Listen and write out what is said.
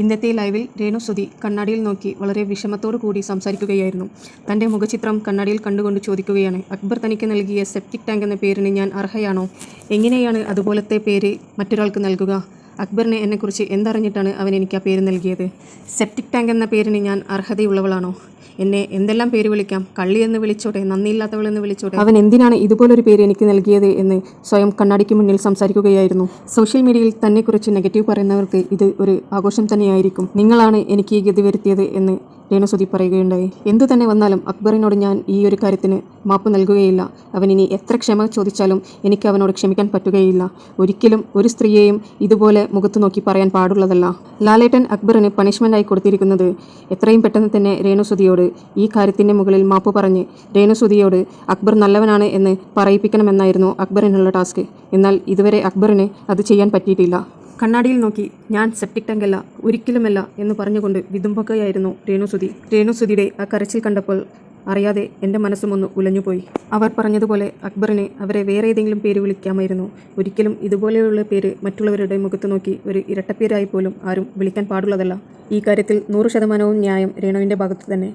ഇന്നത്തെ ലൈവിൽ രേണു കണ്ണാടിയിൽ നോക്കി വളരെ വിഷമത്തോടു കൂടി സംസാരിക്കുകയായിരുന്നു. തന്റെ മുഖചിത്രം കണ്ണാടിയിൽ കണ്ടുകൊണ്ട് ചോദിക്കുകയാണ് അക്ബർ തനിക്ക് നൽകിയ സെപ്റ്റിക് ടാങ്ക് എന്ന പേരിന് ഞാൻ അർഹയാണോ? എങ്ങനെയാണ് അതുപോലത്തെ പേര് മറ്റൊരാൾക്ക് നൽകുക? അക്ബറിനെ എന്നെക്കുറിച്ച് എന്തറിഞ്ഞിട്ടാണ് അവൻ എനിക്ക് ആ പേര് നൽകിയത്? സെപ്റ്റിക് ടാങ്ക് എന്ന പേരിന് ഞാൻ അർഹതയുള്ളവളാണോ? എന്നെ എന്തെല്ലാം പേര് വിളിക്കാം? കള്ളി എന്ന് വിളിച്ചോട്ടെ നന്ദിയില്ലാത്തവൾ എന്ന് വിളിച്ചോട്ടെ? അവൻ എന്തിനാണ് ഇതുപോലൊരു പേര് എനിക്ക് നൽകിയത് എന്ന് സ്വയം കണ്ണാടിക്ക് മുന്നിൽ സംസാരിക്കുകയായിരുന്നു. സോഷ്യൽ മീഡിയയിൽ തന്നെക്കുറിച്ച് നെഗറ്റീവ് പറയുന്നവർക്ക് ഇത് ഒരു ആഘോഷം തന്നെയായിരിക്കും. നിങ്ങളാണ് എനിക്ക് ഈ ഗതി വരുത്തിയത് എന്ന് രേണുസുതി പറയുകയുണ്ടായി. എന്തു തന്നെ വന്നാലും അക്ബറിനോട് ഞാൻ ഈ ഒരു കാര്യത്തിന് മാപ്പ് നൽകുകയില്ല. അവൻ ഇനി എത്ര ക്ഷമ ചോദിച്ചാലും എനിക്ക് അവനോട് ക്ഷമിക്കാൻ പറ്റുകയില്ല. ഒരിക്കലും ഒരു സ്ത്രീയെയും ഇതുപോലെ മുഖത്തു നോക്കി പറയാൻ പാടുള്ളതല്ല. ലാലേട്ടൻ അക്ബറിന് പണിഷ്മെന്റായി കൊടുത്തിരിക്കുന്നത് എത്രയും പെട്ടെന്ന് തന്നെ രേണുസുതിയോട് ഈ കാര്യത്തിന്റെ മുകളിൽ മാപ്പ് പറഞ്ഞ് രേണുസുതിയോട് അക്ബർ നല്ലവനാണ് എന്ന് പറയിപ്പിക്കണമെന്നായിരുന്നു അക്ബറിനുള്ള ടാസ്ക്. എന്നാൽ ഇതുവരെ അക്ബറിന് അത് ചെയ്യാൻ പറ്റിയിട്ടില്ല. കണ്ണാടിയിൽ നോക്കി ഞാൻ സെപ്റ്റിക് ടാങ്കല്ല ഒരിക്കലുമല്ല എന്ന് പറഞ്ഞുകൊണ്ട് വിതുമ്പുകയായിരുന്നു രേണുസുതി. രേണുസുതിയുടെ ആ കരച്ചിൽ കണ്ടപ്പോൾ അറിയാതെ എന്റെ മനസ്സുമൊന്ന് ഉലഞ്ഞുപോയി. അവർ പറഞ്ഞതുപോലെ അക്ബറിനെ അവരെ വേറെ ഏതെങ്കിലും പേര് വിളിക്കാമായിരുന്നു. ഒരിക്കലും ഇതുപോലെയുള്ള പേര് മറ്റുള്ളവരുടെ മുഖത്ത് നോക്കി ഒരു ഇരട്ടപ്പേരായി പോലും ആരും വിളിക്കാൻ പാടുള്ളതല്ല. ഈ കാര്യത്തിൽ നൂറ് ശതമാനവും ന്യായം രേണുവിന്റെ ഭാഗത്ത് തന്നെ